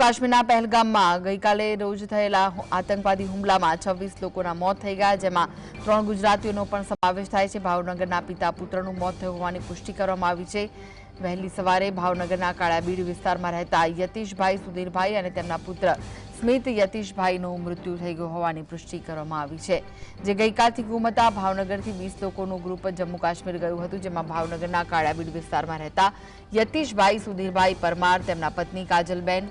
કાશ્મીરના પહેલગામમાં ગઈકાલે રોજ થયેલા આતંકવાદી હુમલામાં છવ્વીસ લોકોના મોત થઈ ગયા, જેમાં ત્રણ ગુજરાતીઓનો પણ સમાવેશ થાય છે. ભાવનગરના પિતા પુત્રનું મોત થયું હોવાની પુષ્ટિ કરવામાં આવી છે. વહેલી સવારે ભાવનગરના કાળાબીડ વિસ્તારમાં રહેતા યતીશભાઈ સુધીરભાઈ અને તેમના પુત્ર સ્મિત યતીશભાઈનું મૃત્યુ થઈ ગયું હોવાની પુષ્ટિ કરવામાં આવી છે. જે ગઈકાલથી ગુમ હતા, ભાવનગરથી વીસ લોકોનું ગ્રુપ જમ્મુ કાશ્મીર ગયું હતું, જેમાં ભાવનગરના કાળાબીડ વિસ્તારમાં રહેતા યતીશભાઈ સુધીરભાઈ પરમાર, તેમના પત્ની કાજલબેન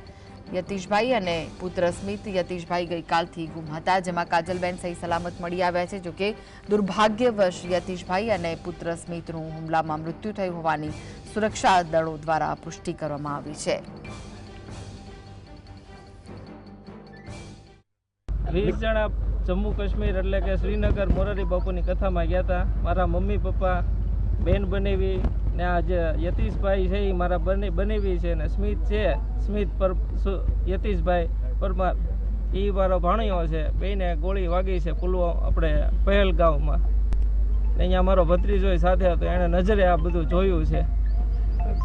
યતીશભાઈ અને પુત્ર સ્મિત યતીશભાઈ ગઈકાલથી ગુમ હતા, જેમાં કાજલબેન સહી સલામત મળી આવ્યા છે, જોકે દુર્ભાગ્યવશ યતીશભાઈ અને પુત્ર સ્મિતનું હુમલામાં મૃત્યુ થયું હોવાની સુરક્ષા દળો દ્વારા પુષ્ટિ કરવામાં આવી છે. વીસ જણા જમ્મુ કાશ્મીર એટલે કે શ્રીનગર મોરારી બાપુની કથામાં ગયા હતા. મારા મમ્મી પપ્પા, બેન બનેવી ને આ જે યતીશભાઈ છે એ મારા બને બનેવી છે ને સ્મિત છે. સ્મિત પર યતીશભાઈ પરમાર એ મારો ભાણિયો છે. બેને ગોળી વાગી છે પુલવા આપણે પહેલગાંવમાં ને અહીંયા મારો ભત્રીજો સાથે હતો એણે નજરે આ બધું જોયું છે.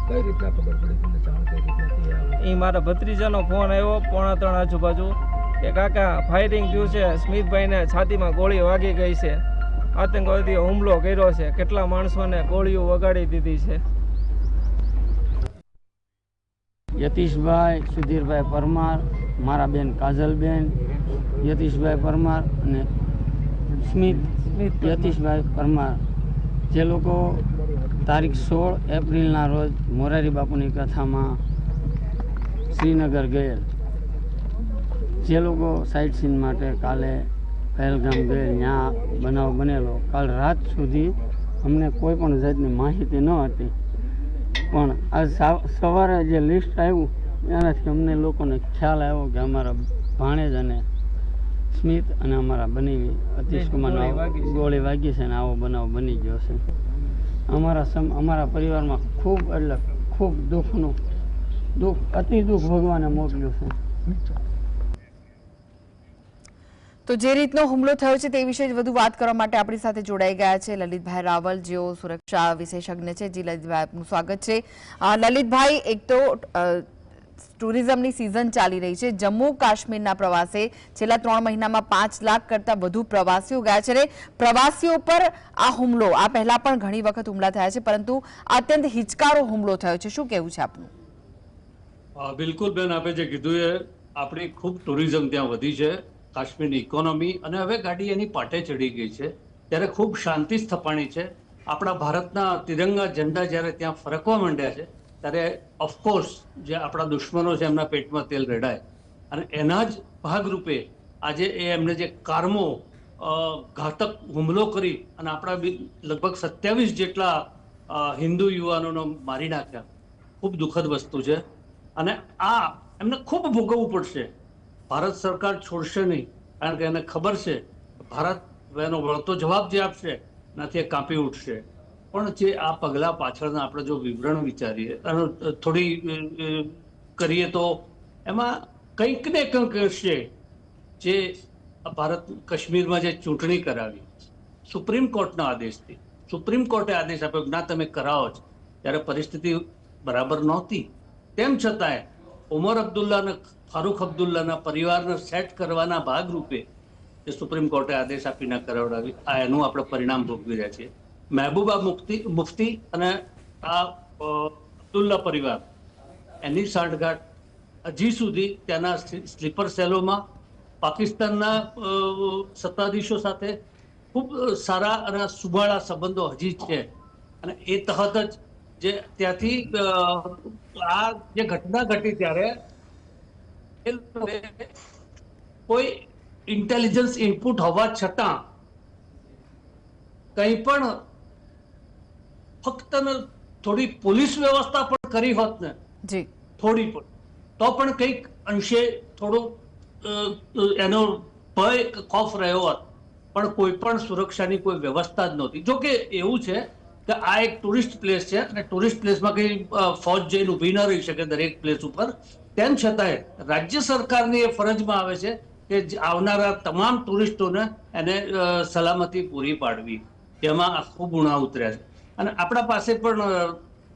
કઈ રીતના ખબર પડી તમને? જાણ કઈ રીતના એ મારા ભત્રીજાનો ફોન આવ્યો પોણા ત્રણ આજુબાજુ. કે કાકા ફાયરિંગ થયું છે. સ્મિતભાઈને છાતીમાં ગોળી વાગી ગઈ છે. આતંકવાદીઓ હુમલો કર્યો છે. કેટલા માણસોને ગોળીઓ વગાડી દીધી છે? યતીશભાઈ સુધીરભાઈ પરમાર મારા બેન કાજલબેન યતીશભાઈ પરમાર અને સ્મિત યતીશભાઈ પરમાર. જે લોકો તારીખ સોળ એપ્રિલના રોજ મોરારી બાપુની કથામાં શ્રીનગર ગયેલ. જે લોકો સાઇટ સીન માટે કાલે પહેલગામ ગયેલ ત્યાં બનાવ બનેલો. કાલ રાત સુધી અમને કોઈ પણ જાતની માહિતી ન હતી. પણ આજ સવારે જે લિસ્ટ આવ્યું એનાથી અમને લોકોને ખ્યાલ આવ્યો કે અમારા ભાણેજ અને સ્મિત અને અમારા બની અતિશકુમાર ગોળી વાગી છે. ગોળી વાગી છે ને આવો બનાવ બની ગયો છે. અમારા સમ અમારા પરિવારમાં ખૂબ એટલે ખૂબ દુઃખનું દુઃખ અતિ દુઃખ ભગવાને મોકલ્યું છે. તો જે રીતનો હુમલો થયો છે તે વિશે વધુ વાત કરવા માટે આપણી સાથે જોડાઈ ગયા છે લલિતભાઈ રાવલ, જેઓ સુરક્ષા વિશેષજ્ઞ છે. જી લલિતભાઈ સ્વાગત છે. લલિતભાઈ, એક તો ટુરિઝમની સિઝન ચાલી રહી છે. જમ્મુ કાશ્મીરના પ્રવાસે છેલ્લા ત્રણ મહિનામાં પાંચ લાખ કરતા વધુ પ્રવાસીઓ ગયા છે અને પ્રવાસીઓ પર આ હુમલો, આ પહેલા પણ ઘણી વખત હુમલા થયા છે, પરંતુ અત્યંત હિચકારો હુમલો થયો છે. શું કહેવું છે આપનું? બિલકુલ બેન, આપે જે કીધું એ, આપણી ખૂબ ટુરિઝમ ત્યાં વધી છે. કાશ્મીરની ઇકોનોમી અને હવે ગાડી એની પાટે ચડી ગઈ છે. ત્યારે ખૂબ શાંતિ સ્થપાણી છે. આપણા ભારતના તિરંગા ઝંડા જ્યારે ત્યાં ફરકવા માંડ્યા છે, ત્યારે ઓફકોર્સ જે આપણા દુશ્મનો છે એમના પેટમાં તેલ રેડાય. અને એના જ ભાગરૂપે આજે એ એમને જે કારમો ઘાતક હુમલો કરી અને આપણા લગભગ સત્યાવીસ જેટલા હિન્દુ યુવાનોનો મારી નાખ્યા. ખૂબ દુઃખદ વસ્તુ છે. અને આ એમને ખૂબ ભોગવવું પડશે. ભારત સરકાર છોડશે નહીં, કારણ કે એને ખબર છે, ભારત એનો વળતો જવાબ જે આપશે, એનાથી એ કાપી ઉઠશે. પણ જે આ પગલા પાછળના આપણે જો વિવરણ વિચારીએ અને થોડી કરીએ તો એમાં કંઈક ને કંઈક હશે જે ભારત કાશ્મીરમાં જે ચૂંટણી કરાવી, સુપ્રીમ કોર્ટના આદેશથી. સુપ્રીમ કોર્ટે આદેશ આપ્યો ના, તમે કરાવો જ. ત્યારે પરિસ્થિતિ બરાબર નહોતી. તેમ છતાંય ઉમર અબ્દુલ્લાના, ફારૂક અબ્દુલ્લાના પરિવારને સેટ કરવાના ભાગરૂપે જે સુપ્રીમ કોર્ટે આદેશ આપીને કરાવડાવી. આ એનું આપણે પરિણામ ભોગવી રહ્યા છીએ. મહેબૂબા મુફ્તી મુફ્તી અને આ અબ્દુલ્લા પરિવાર, એની સાંઠગાંઠ હજી સુધી ત્યાંના સ્લીપર સેલોમાં પાકિસ્તાનના સત્તાધીશો સાથે ખૂબ સારા અને સુભાળા સંબંધો હજી છે. અને એ તહત જ જે ત્યાંથી આ જે ઘટના ઘટી ત્યારે કોઈ ઇન્ટેલિજન્સ ઇનપુટ હોવા છતાં કંઈ પણ ફક્ત થોડી પોલીસ વ્યવસ્થા પણ કરી હોત ને જી. થોડી પણ તો પણ કંઈક અંશે થોડો એનો ભય ખોફ રહ્યો હોત. પણ કોઈ પણ સુરક્ષાની કોઈ વ્યવસ્થા જ નહોતી. જો કે એવું છે કે આ એક ટુરિસ્ટ પ્લેસ છે અને ટુરિસ્ટ પ્લેસમાં કંઈ ફોજ જઈને ઊભી ન રહી શકે દરેક પ્લેસ ઉપર. તેમ છતાંય રાજ્ય સરકારની એ ફરજમાં આવે છે કે આવનારા તમામ ટુરિસ્ટોને એને સલામતી પૂરી પાડવી. એમાં આખું ગુણા ઉતર્યા છે. અને આપણા પાસે પણ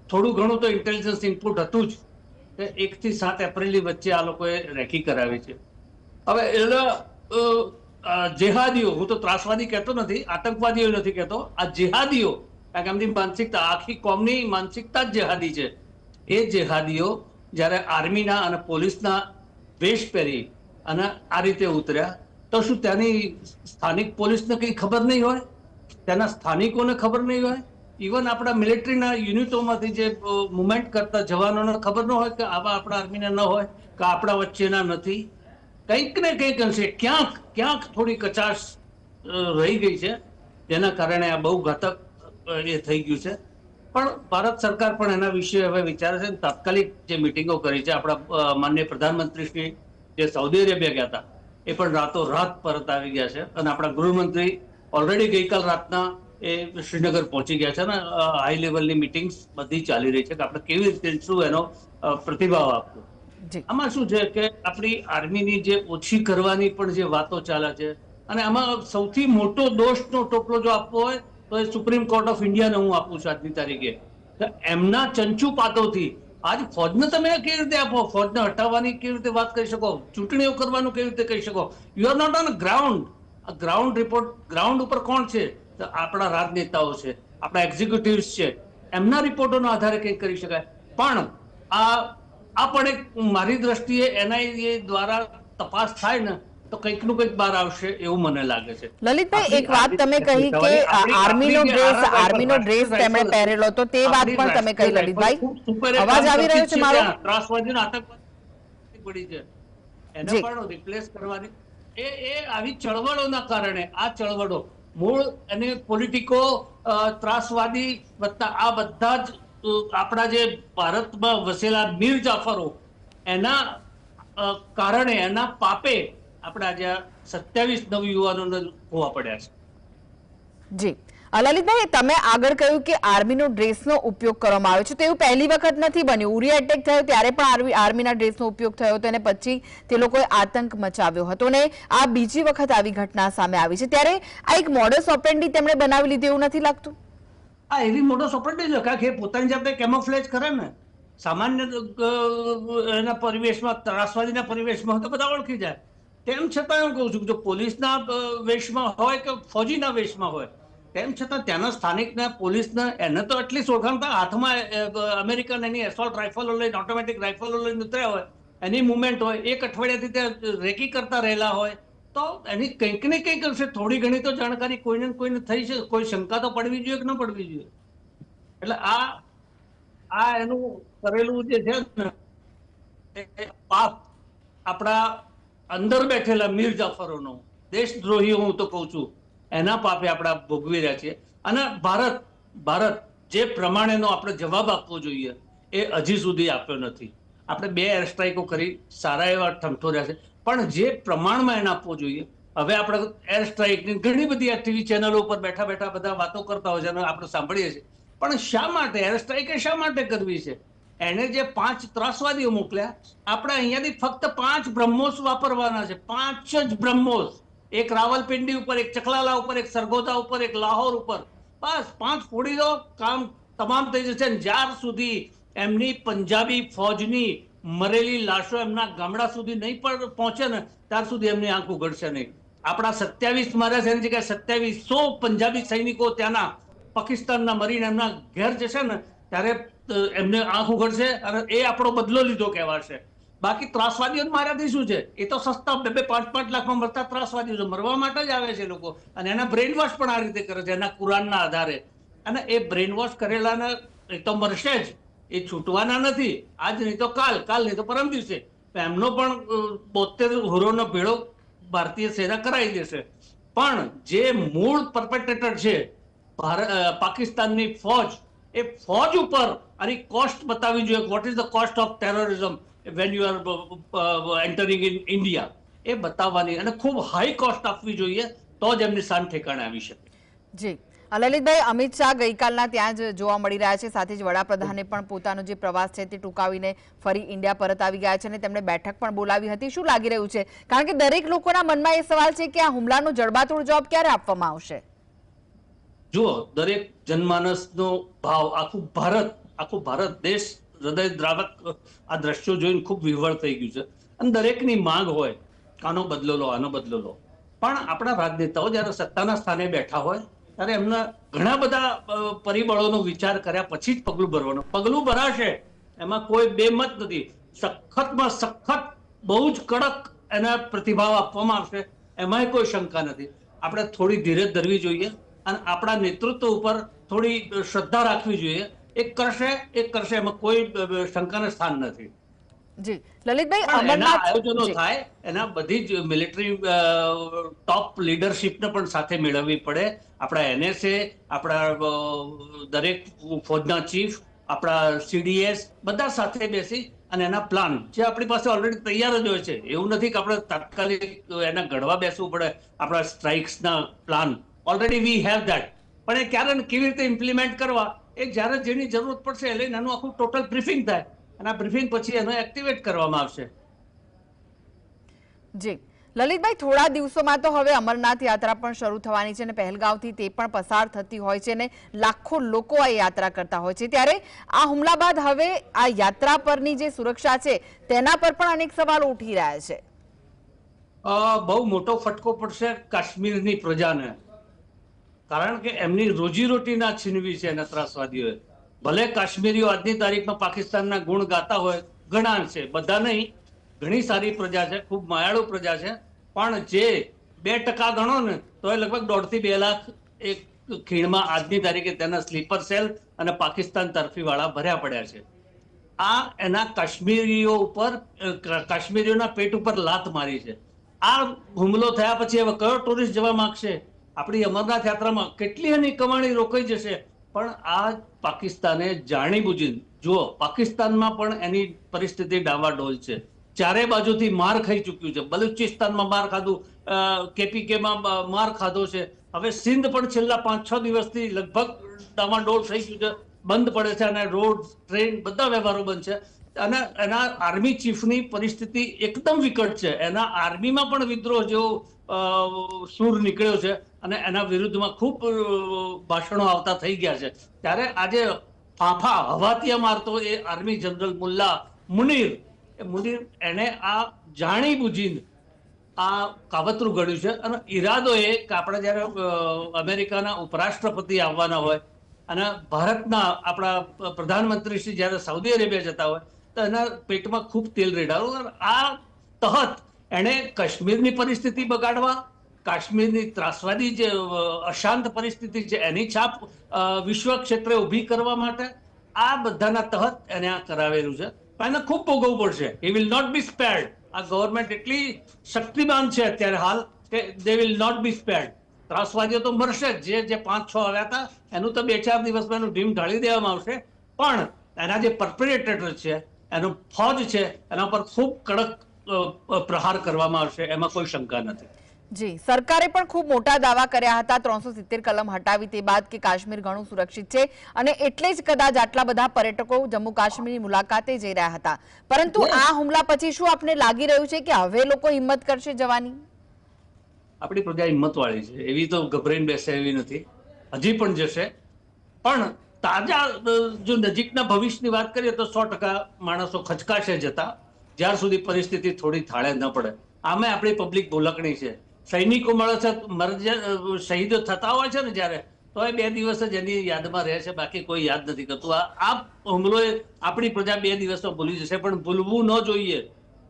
થોડું ઘણું તો ઇન્ટેલિજન્સ ઇનપુટ હતું જ કે એક થી સાત એપ્રિલની વચ્ચે આ લોકોએ રેકી કરાવી છે. હવે એટલે જેહાદીઓ, હું તો ત્રાસવાદી કહેતો નથી આતંકવાદીઓ નથી કહેતો, આ જેહાદીઓ કારણ કે એમની માનસિકતા, આખી કોમની માનસિકતા જ જેહાદી છે. એ જેહાદીઓ જ્યારે આર્મીના અને પોલીસના વેશ પહેરી અને આ રીતે ઉતર્યા, તો શું ત્યાંની સ્થાનિક પોલીસને કંઈ ખબર નહીં હોય? ત્યાંના સ્થાનિકોને ખબર નહીં હોય? ઇવન આપણા મિલિટરીના યુનિટોમાંથી જે મુવમેન્ટ કરતા જવાનોને ખબર ન હોય કે આવા આપણા આર્મીના ન હોય, કે આપણા વચ્ચેના નથી? કંઈક ને કંઈક અંશે, ક્યાંક ક્યાંક થોડી કચાશ રહી ગઈ છે. જેના કારણે આ બહુ ઘાતક એ થઈ ગયું છે. પણ ભારત સરકાર પણ એના વિશે હવે વિચારે છે તાત્કાલિક જે મિટિંગો કરી છે આપણા અ, માનનીય પ્રધાનમંત્રી શ્રી જે સાઉદી અરેબિયા ગયા હતા એ પણ રાતો રાત પરત આવી ગયા છે અને આપણા ગૃહમંત્રી ઓલરેડી ગઈકાલ રાતના એ શ્રીનગર પહોંચી ગયા છે અને હાઈ લેવલની મિટિંગ્સ બધી ચાલી રહી છે કે આપણે કેવી રીતે શું એનો પ્રતિભાવ આપવો. આમાં શું છે કે આપણી આર્મીની જે ઓછી કરવાની પણ જે વાતો ચાલે છે અને આમાં સૌથી મોટો દોષનો ટોપલો જો આપવો હોય તો એ સુપ્રીમ કોર્ટ ઓફ ઇન્ડિયાને હું આપું છું આજની તારીખે. એમના એમના ચંચુપાતોથી આજ ફોજને તમે કેવી રીતે આપો? ફોજને હટાવવાની કેવી રીતે વાત કરી શકો? ચૂંટણીઓ કરવાનું કેવી રીતે કહી શકો? You are not on ground ground report ground ઉપર કોણ છે? તો આપણા રાજનેતાઓ છે, આપણા એક્ઝિક્યુટિવ્સ છે. એમના રિપોર્ટોના આધારે કંઈક કરી શકાય. પણ આ આ પણ એક મારી દ્રષ્ટિએ એનઆઈએ દ્વારા તપાસ થાય ને તો કંઈકનું કંઈક બહાર આવશે એવું મને લાગે છે. લલિતભાઈ એક વાત તમે કહી કે આર્મીનો ડ્રેસ આર્મી આર્મીનો ડ્રેસ તેમણે પહેરેલો તો તે વાત પણ તમે કહી લલિતભાઈ. અવાજ આવી રહ્યો છે મારો? ત્રાસવાદીનો ત્રાસવાદીઓ પડી છે. એને પણ રિપ્લેસ કરવાની. એ એ આવી ચળવળોના કારણે આ ચળવળો મૂળ અને પોલિટિકો ત્રાસવાદી વત્તા આ બધા જ આપણા જે ભારતમાં વસેલા મીર જાફરો એના કારણે એના પાપે આપણા આજે સત્યાવીસ નવયુવાનોને હોવા પડ્યા છે. જી. લલિતભાઈ તમે આગળ કહ્યું કે આર્મીનો ડ્રેસનો ઉપયોગ કરવામાં આવે છે. તો એવું પહેલી વખત નથી બન્યું. ઉરી એટેક થયો ત્યારે પણ આર્મી આર્મીના ડ્રેસનો ઉપયોગ થયો હતો અને પછી તે લોકોએ આતંક મચાવ્યો હતો અને આ બીજી વખત આવી ઘટના સામે આવી છે. ત્યારે આ એક મોડસ ઓપરેન્ડી તેમણે બનાવી લીધી એવું નથી લાગતું? આ એવી મોટો ઓપરેન્ડી જ કારણ કે પોતાની જાતે કેમોફ્લેજ કરે ને. સામાન્ય એના પરિવેશમાં ત્રાસવાદીના પરિવેશમાં તો બધા ઓળખી જાય. તેમ છતાં હું કહું છું જો પોલીસના વેશમાં હોય કે ફૌજીના વેશમાં હોય, તેમ છતાં ત્યાંના સ્થાનિકને પોલીસને એને તો એટલી ઓળખાણતા હાથમાં અમેરિકન એની એસોલ્ટ રાઇફલો લઈને ઓટોમેટિક રાઇફલો લઈને ઉતર્યા હોય, એની મુવમેન્ટ હોય, એક અઠવાડિયાથી ત્યાં રેકી કરતા રહેલા હોય, તો એની કંઈક ને કંઈક અંશે થોડી ઘણી તો જાણકારી કોઈને કોઈને થઈ છે. કોઈ શંકા તો પડવી જોઈએ કે ન પડવી જોઈએ? એટલે આ આ એનું કરેલું જે છે ને પાપ આપણા અંદર બેઠેલા મીર જાફરોનો, દેશદ્રોહી હું તો કહું છું, એના પાપે આપણા ભોગવી રહ્યા છીએ. અને ભારત ભારત જે પ્રમાણેનો આપણે જવાબ આપવો જોઈએ, એ હજી સુધી આપ્યો નથી. આપણે બે એર સ્ટ્રાઇકો કરી, સારા એવા ઠમઠોર્યા છે. પણ જે પ્રમાણમાં એને આપવો જોઈએ, હવે આપણે એર સ્ટ્રાઇકની ઘણી બધી ટીવી ચેનલો ઉપર બેઠા બેઠા બધા વાતો કરતા હોય છે અને આપણે સાંભળીએ છીએ. પણ શા માટે? એર સ્ટ્રાઇક શા માટે કરવી છે? એને જે પાંચ ત્રાસવાદીઓ મોકલ્યા, આપણે અહીંયાથી ફક્ત પાંચ બ્રહ્મોસ વાપરવાના છે. પાંચ જ બ્રહ્મોસ. એક રાવલપિંડી ઉપર, એક ચકલાલા ઉપર, એક સરગોદા ઉપર, એક લાહોર ઉપર. બસ, પાંચ ફોડી દો, કામ તમામ થઈ જશે જ્યાર સુધી એમની પંજાબી ફૌજની મરેલી લાશો એમના ગામડા સુધી નહીં પણ પહોંચે ને, ત્યાર સુધી એમની આંખ ઉઘડશે નહીં. આપણા સત્યાવીસ મારા છે એની જગ્યાએ સત્યાવીસો પંજાબી સૈનિકો ત્યાંના પાકિસ્તાનના મરીને એમના ઘેર જશે ને, ત્યારે એમને આંખ ઉઘડશે અને એ આપણો બદલો લીધો કહેવાશે. બાકી ત્રાસવાદીઓ મારાથી શું છે. એ તો સસ્તા બે બે પાંચ પાંચ લાખમાં મરતા ત્રાસવાદીઓ છે. મરવા માટે જ આવે છે લોકો. અને એના બ્રેન વોશ પણ આ રીતે કરે છે, એના કુરાનના આધારે. અને એ બ્રેન વોશ કરેલાને એ તો મરશે જ. એ છૂટવાના નથી. આજ નહીં તો કાલ કાલ નહીં તો પરમ દિવસે. એમનો પણ બોતેર હોરોનો ભેળો ભારતીય સેના કરાવી દેશે. પણ જે મૂળ પરપેટેટર છે, ભારત પાકિસ્તાનની ફોજ એ ફોજ ઉપર આની કોસ્ટ બતાવવી જોઈએ. What is the cost of terrorism when you are entering in India એ બતાવવાની અને ખૂબ હાઈ કોસ્ટ આપવી જોઈએ તો જ એમની શાન ઠેકાણે આવી શકે. જી. લલિતભાઈ અમિત શાહ ગઈકાલના ત્યાં જ જોવા મળી રહ્યા છે. સાથે જ વડાપ્રધાને પણ પોતાનો જે પ્રવાસ છે તે ટૂંકાવીને ફરી ઇન્ડિયા પરત આવી ગયા છે અને તેમણે બેઠક પણ બોલાવી હતી. શું લાગી રહ્યું છે? કારણ કે દરેક લોકોના મનમાં એ સવાલ છે કે આ હુમલાનો જડબાતોડ જવાબ ક્યારે આપવામાં આવશે? જુઓ દરેક જનમાનસનો ભાવ આખું ભારત આખું ભારત દેશ હૃદય દ્રાવક આ દ્રશ્યો જોઈને ખૂબ વિવળ થઈ ગયું છે. અને દરેકની માંગ હોય આનો બદલો લો, આનો બદલો લો. પણ આપણા રાજનેતાઓ જ્યારે સત્તાના સ્થાને બેઠા હોય, ત્યારે એમના ઘણા બધા પરિબળોનો વિચાર કર્યા પછી જ પગલું ભરવાનું. પગલું ભરાશે, એમાં કોઈ બેમત નથી. સખતમાં સખત, બહુ જ કડક એના પ્રતિભાવ આપવામાં આવશે, એમાંય કોઈ શંકા નથી. આપણે થોડી ધીરજ ધરવી જોઈએ. અને આપણા નેતૃત્વ ઉપર થોડી શ્રદ્ધા રાખવી જોઈએ. એક કરશે એક કરશે એમાં કોઈ શંકાને સ્થાન નથી. જી. લલિતભાઈ એના આયોજનો થાય એના બધી જ મિલિટરી ટોપ લીડરશીપને પણ સાથે મેળવવી પડે. આપણા એનએસએ આપણા દરેક ફોજના ચીફ આપણા સીડીએસ બધા સાથે બેસી અને એના પ્લાન જે આપણી પાસે ઓલરેડી તૈયાર જ હોય છે. એવું નથી કે આપણે તાત્કાલિક એના ઘડવા બેસવું પડે. આપણા સ્ટ્રાઇક્સના plan already we have that પણ એ ક્યારે કેવી રીતે ઇમ્પ્લિમેન્ટ કરવા એ જ્યારે જેની જરૂરત પડશે એ લઈને એનું આખું ટોટલ બ્રીફિંગ થાય. અને આ બ્રીફિંગ પછી એને એક્ટિવેટ કરવામાં આવશે. જી. લલિતભાઈ થોડા દિવસોમાં તો હવે અમરનાથ યાત્રા પણ શરૂ થવાની છે અને પહેલગાંવથી તે પણ પસાર થતી હોય છે અને લાખો લોકો આ યાત્રા કરતા હોય છે. ત્યારે આ હુમલા બાદ હવે આ યાત્રા પરની જે સુરક્ષા છે તેના પર પણ અનેક સવાલો ઉઠી રહ્યા છે. બહુ મોટો ફટકો પડશે કાશ્મીરની પ્રજાને. કારણ કે એમની રોજીરોટીના છીનવી છે એના ત્રાસવાદીઓએ. ભલે કાશ્મીરીઓ આજની તારીખમાં પાકિસ્તાનના ગુણ ગાતા હોય ઘણા છે, બધા નહીં. ઘણી સારી પ્રજા છે, ખૂબ માયાળુ પ્રજા છે. પણ જે બે ટકા ગણો ને, તો એ લગભગ દોઢથી બે લાખ એક ખીણમાં આજની તારીખે તેના સ્લીપર સેલ અને પાકિસ્તાન તરફીવાળા ભર્યા પડ્યા છે. આ એના કાશ્મીરીઓ ઉપર કાશ્મીરીઓના પેટ ઉપર લાત મારી છે. આ હુમલો થયા પછી હવે કયો ટુરિસ્ટ જવા માંગશે? આપણી અમરનાથ યાત્રામાં કેટલી એની કમાણી રોકાઈ જશે? પણ આ પાકિસ્તાને જાણીબુજીને જુઓ, પાકિસ્તાનમાં પણ એની પરિસ્થિતિ ડાવાડોલ છે. ચારે બાજુથી માર ખાઈ ચૂક્યું છે. બલુચિસ્તાનમાં માર ખાધું કેપીકેમાં માર ખાધો છે. હવે સિંધ પણ છેલ્લા પાંચ છ દિવસથી લગભગ ડામાડોળ થઈ ગયું છે. બંધ પડે છે અને રોડ, ટ્રેન બધા વ્યવહારો બંધ છે. અને એના આર્મી ચીફની પરિસ્થિતિ એકદમ વિકટ છે. એના આર્મીમાં પણ વિદ્રોહ જેવો સૂર નીકળ્યો છે અને એના વિરુદ્ધમાં ખૂબ ભાષણો આવતા થઈ ગયા છે. ત્યારે આજે ફાંફા હવાતિયા મારતો એ આર્મી જનરલ મુલ્લા મુનીર. એ મુનીર એને આ જાણી બુજીને આ કાવતરું ઘડ્યું છે અને ઈરાદો એ કે આપણે જ્યારે અમેરિકાના ઉપરાષ્ટ્રપતિ આવવાના હોય અને ભારતના આપણા પ્રધાનમંત્રી શ્રી જ્યારે સાઉદી અરેબિયા જતા હોય એના પેટમાં ખૂબ તેલ રેડાયું આ તહત એણે કાશ્મીરની પરિસ્થિતિ બગાડવા, કાશ્મીરની ત્રાસવાદી જે અશાંત પરિસ્થિતિ છે એની છાપ વિશ્વ ક્ષેત્રે ઊભી કરવા માટે આ બધાના તહત એને આ કરાવેલું છે. એને ખૂબ ભોગવવું પડશે. હી વિલ નોટ બી સ્પેર્ડ આ ગવર્મેન્ટ એટલી શક્તિમાન છે અત્યારે હાલ કે દે વિલ નોટ બી સ્પેર્ડ ત્રાસવાદીઓ તો મરશે જ. જે પાંચ, છ આવ્યા હતા, એનું તો બે, ચાર દિવસમાં એનું ઢીમ ઢાળી દેવામાં આવશે. પણ એના જે પરપરેટર છે એનો ફોજ છે એના પર ખૂબ કડક પ્રહાર કરવામાં આવશે એમાં કોઈ શંકા નથી. જી સરકારે પણ ખૂબ મોટા દાવા કર્યા હતા ત્રણસો સિત્તેર કલમ હટાવી તે બાદ કે કાશ્મીર ઘણું સુરક્ષિત છે અને એટલે જ કદાચ આટલા બધા પર્યટકો જમ્મુ કાશ્મીરની મુલાકાતે જઈ રહ્યા હતા. પરંતુ આ હુમલા પછી શું આપને લાગી રહ્યું છે કે હવે લોકો હિંમત કરશે જવાની? આપણી પ્રજા હિંમતવાળી છે એવી તો ગભરાઈને બેસે એવી નથી. હજી પણ જશે. પણ તાજા જો નજીકના ભવિષ્યની વાત કરીએ તો સો ટકા માણસો ખચકાશે જતા, જ્યાર સુધી પરિસ્થિતિ થોડી થાળે ન પડે. આમે આપણી પબ્લિક ભૂલકણી છે. સૈનિકો મળે છે શહીદો થતા હોય છે ને જ્યારે તો એ બે દિવસ જ એની યાદમાં રહે છે, બાકી કોઈ યાદ નથી કરતું. આ આ હુમલો આપણી પ્રજા બે દિવસમાં ભૂલી જશે, પણ ભૂલવું ન જોઈએ.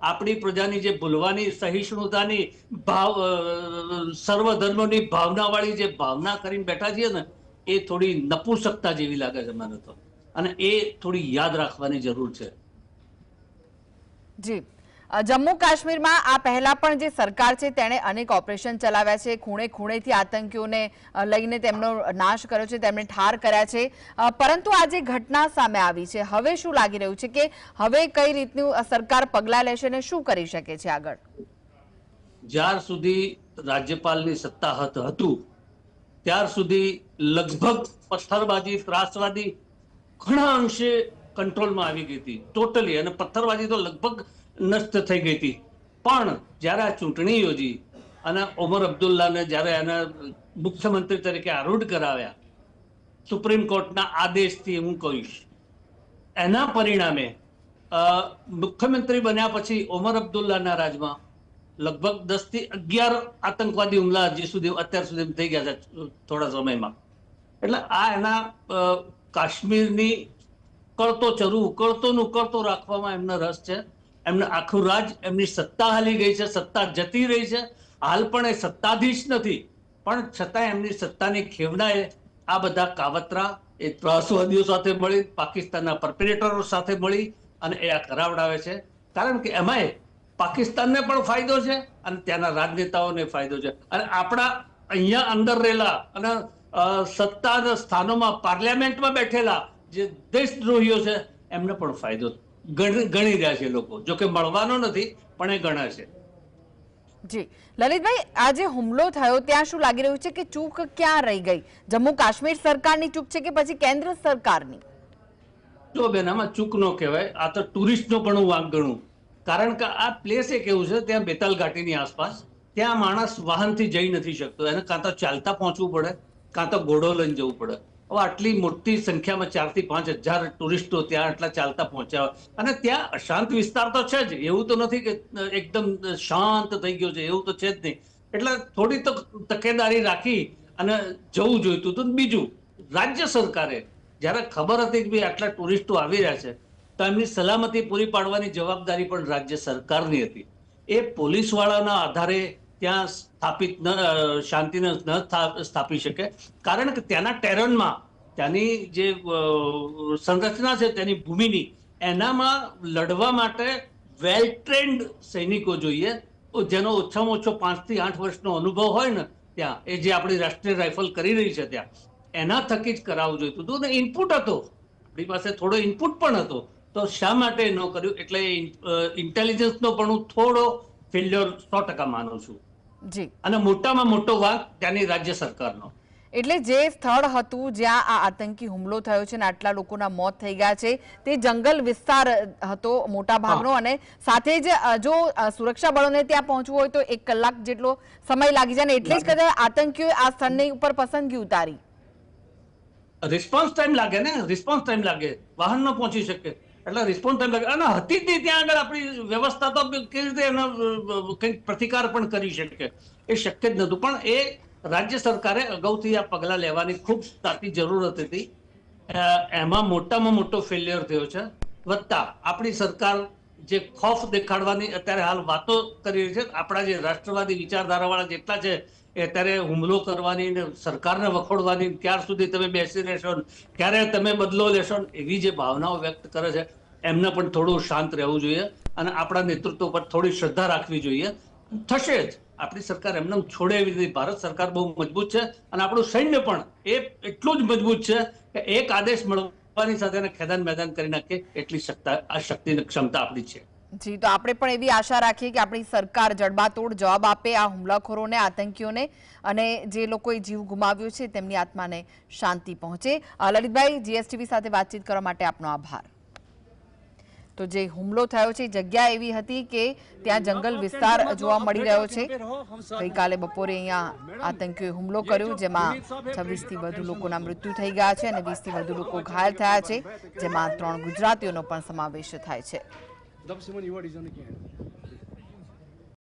આપણી પ્રજાની જે ભૂલવાની સહિષ્ણુતાની ભાવ સર્વધર્મની સર્વ ધર્મની ભાવનાવાળી જે ભાવના કરીને બેઠા છીએ ને એ થોડી નપુસકતા જેવી લાગે છે મને તો. અને એ થોડી યાદ રાખવાની જરૂર છે. જી. જમ્મુ કાશ્મીરમાં આ પહેલા પણ જે સરકાર છે તેણે અનેક ઓપરેશન ચલાવ્યા છે. ખૂણે ખૂણેથી આતંકીઓને લઈને તેમનો નાશ કર્યો છે તેમણે ઠાર કર્યા છે. પરંતુ આ જે ઘટના સામે આવી છે હવે શું લાગી રહ્યું છે કે હવે કઈ રીતનું સરકાર પગલાં લેશે અને શું કરી શકે છે આગળ? જ્યાર સુધી રાજ્યપાલની સત્તા હતું ત્યાર સુધી લગભગ પથ્થરબાજી, ત્રાસવાદી ઘણા અંશે કંટ્રોલમાં આવી ગઈ હતી. ટોટલી અને પથ્થરબાજી તો લગભગ નષ્ટ થઈ ગઈ હતી. પણ જ્યારે આ ચૂંટણી યોજી અને ઓમર અબ્દુલ્લાને જ્યારે એના મુખ્યમંત્રી તરીકે આરૂઢ કરાવ્યા, સુપ્રીમ કોર્ટના આદેશથી હું કહીશ, એના પરિણામે મુખ્યમંત્રી બન્યા પછી ઓમર અબ્દુલ્લાના રાજમાં લગભગ દસથી અગિયાર આતંકવાદી હુમલા હજી સુધી અત્યાર સુધી થઈ ગયા છે, થોડા સમયમાં. એટલે આ એના કાશ્મીરની કરતો ચરુ ઉકળતો ને ઉકળતો રાખવામાં એમનો રસ છે. એમને આખું રાજ એમની સત્તા હાલી ગઈ છે, સત્તા જતી રહી છે. હાલ પણ એ સત્તાધીશ નથી, પણ છતાં એમની સત્તાની ખેવડાએ આ બધા કાવતરા એ ત્રાસવાદીઓ સાથે મળી, પાકિસ્તાનના પરપેરેટરો સાથે મળી અને એ આ કરાવડાવે છે. કારણ કે એમાંય પાકિસ્તાનને પણ ફાયદો છે અને ત્યાંના રાજનેતાઓને ફાયદો છે. અને આપણા અહીંયા અંદર રહેલા અને સત્તાના સ્થાનોમાં પાર્લામેન્ટમાં બેઠેલા જે દેશદ્રોહીઓ છે એમને પણ ફાયદો ગણી રહ્યા છે લોકો. જો કે મળવાનો નથી પણ એ ગણા છે. જી. લલિતભાઈ આ જે હુમલો થયો ત્યાં શું લાગી રહ્યું છે કે ચૂક ક્યાં રહી ગઈ? જમ્મુ કાશ્મીર સરકારની ચૂક છે કે પછી કેન્દ્ર સરકારની? જો બેન આમાં ચૂક નો કહેવાય. આ તો ટુરિસ્ટનો પણ હું વાંક ગણું. કારણ કે આ પ્લેસ એક એવું છે, ત્યાં બેતાલ ઘાટીની આસપાસ, ત્યાં માણસ વાહનથી જઈ નથી શકતો. એને કાં તો ચાલતા પહોંચવું પડે, કાં તો ઘોડો લઈને જવું પડે. હવે આટલી મોટી સંખ્યામાં ચારથી પાંચ હજાર ટુરિસ્ટો ત્યાં આટલા ચાલતા પહોંચ્યા. અને ત્યાં અશાંત વિસ્તાર તો છે જ. એવું તો નથી કે એકદમ શાંત થઈ ગયો છે. એવું તો છે જ નહીં. એટલે થોડી તો તકેદારી રાખી અને જવું જોઈતું હતું. બીજું, રાજ્ય સરકારે, જ્યારે ખબર હતી કે ભાઈ આટલા ટુરિસ્ટો આવી રહ્યા છે તો એમની સલામતી પૂરી પાડવાની જવાબદારી પણ રાજ્ય સરકારની હતી. એ પોલીસવાળાના આધારે ત્યાં સ્થાપિત ન શાંતિને ન સ્થાપી શકે. કારણ કે ત્યાંના ટેરનમાં ત્યાંની જે સંરચના છે તેની ભૂમિની, એનામાં લડવા માટે વેલ ટ્રેન્ડ સૈનિકો જોઈએ. જેનો ઓછામાં ઓછો પાંચથી આઠ વર્ષનો અનુભવ હોય ને, ત્યાં, એ જે આપણી રાષ્ટ્રીય રાઇફલ કરી રહી છે ત્યાં, એના થકી જ કરાવવું જોઈતું હતું ને ઇનપુટ હતો. આપણી પાસે થોડો ઇનપુટ પણ હતો. તો શા માટે ન કર્યું? એટલે ઇન્ટેલિજન્સનો પણ હું થોડો ફેલ્યોર સો ટકા માનું છું. જી. અને મોટામાં મોટો વાંક ત્યાંની રાજ્ય સરકારનો. એટલે જે સ્થળ હતું જ્યાં આ આતંકી હુમલો થયો છે અને આટલા લોકોના મોત થઈ ગયા છે તે જંગલ વિસ્તાર હતો મોટા ભાગનો અને સાથે જ જો સુરક્ષા બળોને ત્યાં પહોંચવું હોય તો એક કલાક જેટલો સમય લાગી જાય એટલે જ કદાચ આતંકીઓએ આ સ્થળની ઉપર પસંદગી ઉતારી. રિસ્પોન્સ ટાઈમ લાગે ને? રિસ્પોન્સ ટાઈમ લાગે. વાહન ન પહોંચી શકે. એટલે રિસ્પોન્સ ટાઈમ લાગે. અને હતી જ ત્યાં આગળ આપણી વ્યવસ્થા તો કેવી રીતે એનો કંઈક પ્રતિકાર પણ કરી શકે. એ શક્ય જ નહોતું. પણ એ રાજ્ય સરકારે અગાઉથી આ પગલાં લેવાની ખૂબ તાતી જરૂરત હતી. એમાં મોટામાં મોટો ફેલિયર થયો છે. વત્તા આપણી સરકાર જે ખોફ દેખાડવાની અત્યારે હાલ વાતો કરી રહી છે. આપણા જે રાષ્ટ્રવાદી વિચારધારાવાળા જેટલા છે, એ અત્યારે હુમલો કરવાની ને સરકારને વખોડવાની ક્યાર સુધી તમે બેસી રહેશો ક્યારે તમે બદલો લેશો એવી જે ભાવનાઓ વ્યક્ત કરે છે, એમને પણ થોડું શાંત રહેવું જોઈએ અને આપણા નેતૃત્વ પર થોડી શ્રદ્ધા રાખવી જોઈએ. થશે જ. આપણી સરકાર એમને છોડે એવી નથી ભારત સરકાર બહુ મજબૂત છે અને આપણું સૈન્ય પણ એ એટલું જ મજબૂત છે કે એક આદેશ મળવાની સાથે ખેદાન મેદાન કરી નાખે એટલી આ શક્તિ ક્ષમતા આપણી છે. જી, તો આપણે પણ એવી આશા રાખીએ કે આપણી સરકાર જડબાતોડ જવાબ આપે આ હુમલાખોરોને, આતંકીઓને અને જે લોકોએ જીવ ગુમાવ્યો છે તેમની આત્માને શાંતિ પહોંચે. લલિતભાઈ, જીએસટીવી સાથે વાતચીત કરવા માટે આપનો આભાર. તો જે હુમલો થયો છે જગ્યા એવી હતી કે ત્યાં જંગલ વિસ્તાર જોવા મળી રહ્યો છે. ગઈકાલે બપોરે અહીંયા આતંકીઓએ હુમલો કર્યો, જેમાં છવ્વીસથી વધુ લોકોના મૃત્યુ થઈ ગયા છે અને વીસથી વધુ લોકો ઘાયલ થયા છે, જેમાં ત્રણ ગુજરાતીઓનો પણ સમાવેશ થાય છે.